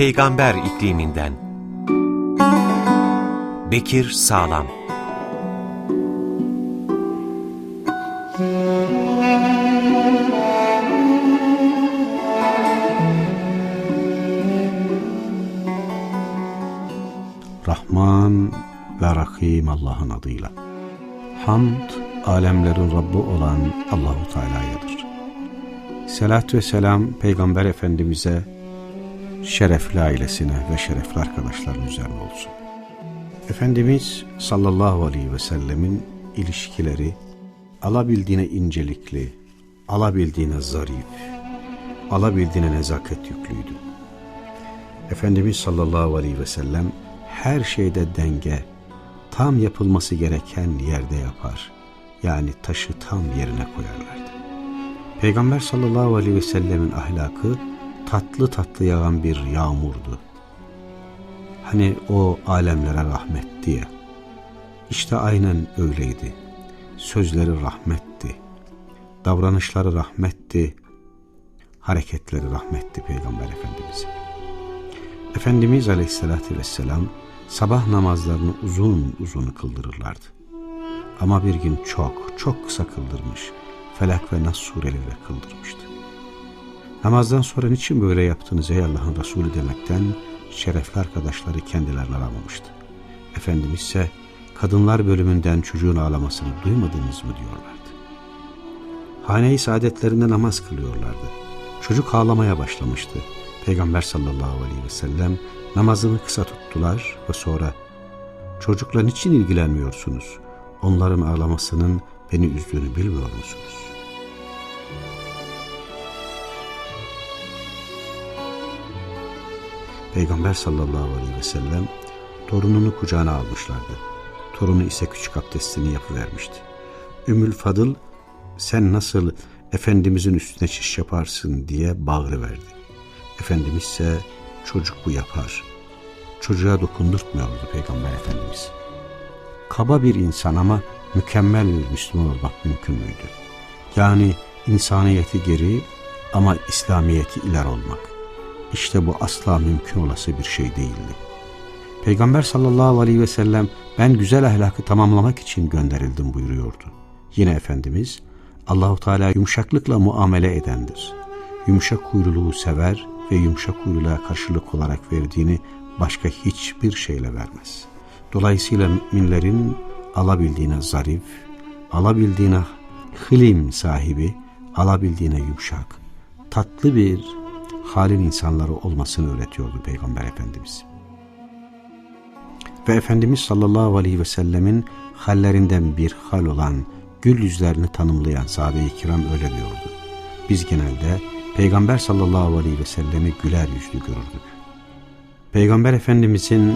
Peygamber ikliminden Bekir Sağlam Rahman ve Rahim Allah'ın adıyla. Hamd, alemlerin Rabbi olan Allahu Teala'yadır. Selat ve selam Peygamber Efendimiz'e, şerefli ailesine ve şerefli arkadaşların üzerine olsun. Efendimiz sallallahu aleyhi ve sellemin ilişkileri alabildiğine incelikli, alabildiğine zarif, alabildiğine nezaket yüklüydü. Efendimiz sallallahu aleyhi ve sellem her şeyde denge, tam yapılması gereken yerde yapar. Yani taşı tam yerine koyarlardı. Peygamber sallallahu aleyhi ve sellemin ahlakı tatlı tatlı yağan bir yağmurdu. Hani o alemlere rahmet diye. İşte aynen öyleydi. Sözleri rahmetti. Davranışları rahmetti. Hareketleri rahmetti Peygamber Efendimiz'in. Efendimiz Aleyhisselatü Vesselam sabah namazlarını uzun uzun kıldırırlardı. Ama bir gün çok çok kısa kıldırmış, Felak ve Nas sureleriyle kıldırmıştı. Namazdan sonra niçin böyle yaptınız ey Allah'ın Resulü demekten şerefli arkadaşları kendilerine alamamıştı. Efendimiz ise kadınlar bölümünden çocuğun ağlamasını duymadınız mı diyorlardı. Hane-i saadetlerinde namaz kılıyorlardı. Çocuk ağlamaya başlamıştı. Peygamber sallallahu aleyhi ve sellem namazını kısa tuttular ve sonra çocukla niçin ilgilenmiyorsunuz? Onların ağlamasının beni üzdüğünü bilmiyor musunuz? Peygamber sallallahu aleyhi ve sellem torununu kucağına almışlardı. Torunu ise küçük abdestini yapıvermişti. Ümmül Fadıl sen nasıl Efendimizin üstüne çiş yaparsın diye bağrı verdi. Efendimiz ise çocuk bu yapar. Çocuğa dokundurtmuyordu Peygamber Efendimiz. Kaba bir insan ama mükemmel bir Müslüman olmak mümkün müydü? Yani insaniyeti geri ama İslamiyeti iler olmak. İşte bu asla mümkün olası bir şey değildi. Peygamber sallallahu aleyhi ve sellem ben güzel ahlakı tamamlamak için gönderildim buyuruyordu. Yine Efendimiz Allahu Teala yumuşaklıkla muamele edendir. Yumuşak huyluluğu sever ve yumuşak huyluluğa karşılık olarak verdiğini başka hiçbir şeyle vermez. Dolayısıyla müminlerin alabildiğine zarif, alabildiğine hılim sahibi, alabildiğine yumuşak, tatlı bir halin insanları olmasını öğretiyordu Peygamber Efendimiz. Ve Efendimiz sallallahu aleyhi ve sellemin hallerinden bir hal olan gül yüzlerini tanımlayan sahabe-i kiram öyle diyordu. Biz genelde Peygamber sallallahu aleyhi ve sellemi güler yüzlü görürdük. Peygamber Efendimizin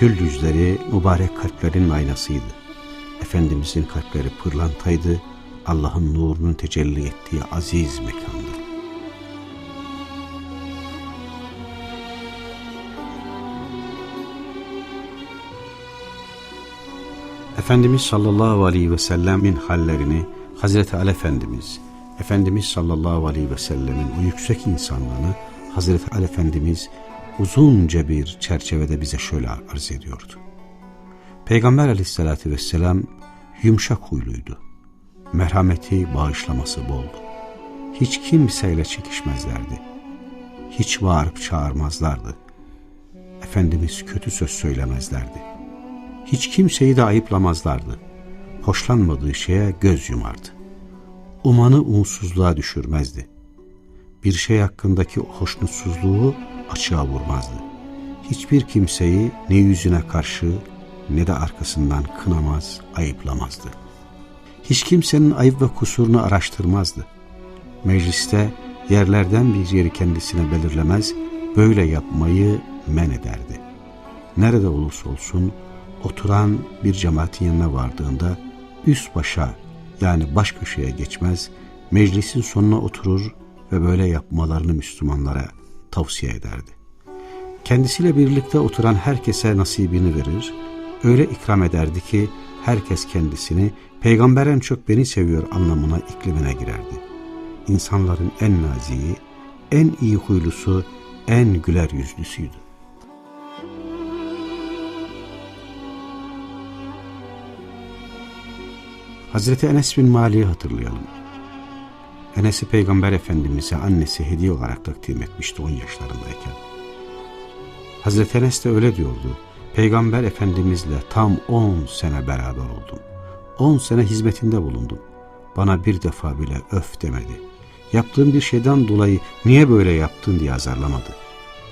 gül yüzleri mübarek kalplerin aynasıydı. Efendimizin kalpleri pırlantaydı, Allah'ın nurunun tecelli ettiği aziz mekandı. Efendimiz sallallahu aleyhi ve sellemin hallerini Hazreti Ali Efendimiz, Efendimiz sallallahu aleyhi ve sellemin o yüksek insanlığını Hazreti Ali Efendimiz uzunca bir çerçevede bize şöyle arz ediyordu. Peygamber aleyhissalatü vesselam yumuşak huyluydu. Merhameti, bağışlaması bol. Hiç kimseyle çekişmezlerdi. Hiç bağırıp çağırmazlardı. Efendimiz kötü söz söylemezlerdi. Hiç kimseyi de ayıplamazlardı. Hoşlanmadığı şeye göz yumardı. Umanı umutsuzluğa düşürmezdi. Bir şey hakkındaki hoşnutsuzluğu açığa vurmazdı. Hiçbir kimseyi ne yüzüne karşı ne de arkasından kınamaz, ayıplamazdı. Hiç kimsenin ayıp ve kusurunu araştırmazdı. Mecliste yerlerden bir yeri kendisine belirlemez, böyle yapmayı men ederdi. Nerede olursa olsun oturan bir cemaatin yanına vardığında üst başa yani baş köşeye geçmez, meclisin sonuna oturur ve böyle yapmalarını Müslümanlara tavsiye ederdi. Kendisiyle birlikte oturan herkese nasibini verir, öyle ikram ederdi ki herkes kendisini peygamber en çok beni seviyor anlamına iklimine girerdi. İnsanların en naziği, en iyi huylusu, en güler yüzlüsüydü. Hazreti Enes bin Malik'i hatırlayalım. Enes'i Peygamber Efendimiz'e annesi hediye olarak takdim etmişti 10 yaşlarındayken. Hazreti Enes de öyle diyordu. Peygamber Efendimizle tam 10 sene beraber oldum. 10 sene hizmetinde bulundum. Bana bir defa bile öf demedi. Yaptığım bir şeyden dolayı niye böyle yaptın diye azarlamadı.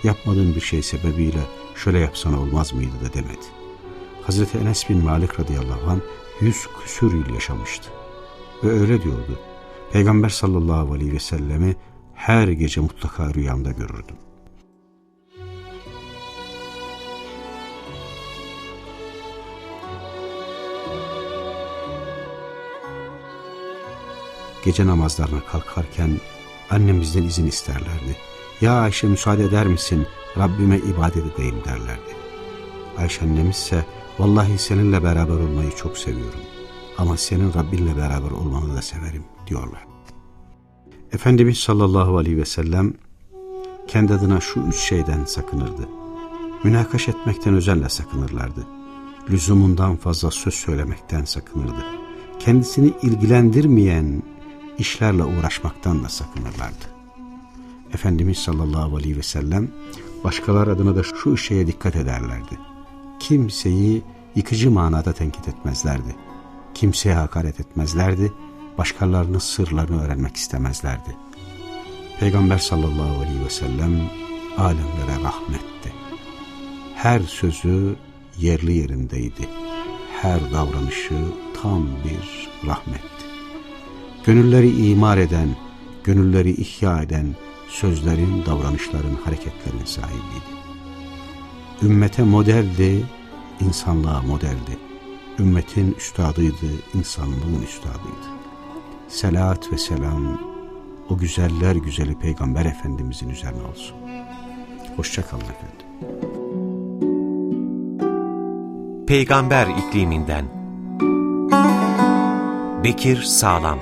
Yapmadığım bir şey sebebiyle şöyle yapsana olmaz mıydı da demedi. Hazreti Enes bin Malik radıyallahu anh yüz küsür yıl yaşamıştı. Ve öyle diyordu. Peygamber sallallahu aleyhi ve sellemi her gece mutlaka rüyamda görürdüm. Gece namazlarına kalkarken annemizden izin isterlerdi. Ya Ayşe müsaade eder misin Rabbime ibadet edeyim derlerdi. Ayşe annemiz ise vallahi seninle beraber olmayı çok seviyorum. Ama senin Rabbinle beraber olmanı da severim diyorlar. Efendimiz sallallahu aleyhi ve sellem kendi adına şu üç şeyden sakınırdı. Münakaş etmekten özenle sakınırlardı. Lüzumundan fazla söz söylemekten sakınırdı. Kendisini ilgilendirmeyen işlerle uğraşmaktan da sakınırlardı. Efendimiz sallallahu aleyhi ve sellem başkalar adına da şu şeye dikkat ederlerdi. Kimseyi yıkıcı manada tenkit etmezlerdi. Kimseye hakaret etmezlerdi. Başkalarının sırlarını öğrenmek istemezlerdi. Peygamber sallallahu aleyhi ve sellem alemlere rahmetti. Her sözü yerli yerindeydi. Her davranışı tam bir rahmetti. Gönülleri imar eden, gönülleri ihya eden sözlerin, davranışların, hareketlerin sahibiydi. Ümmete modeldi, insanlığa modeldi. Ümmetin üstadıydı, insanlığın üstadıydı. Selat ve selam o güzeller güzeli Peygamber Efendimizin üzerine olsun. Hoşçakalın efendim. Peygamber ikliminden Bekir Sağlam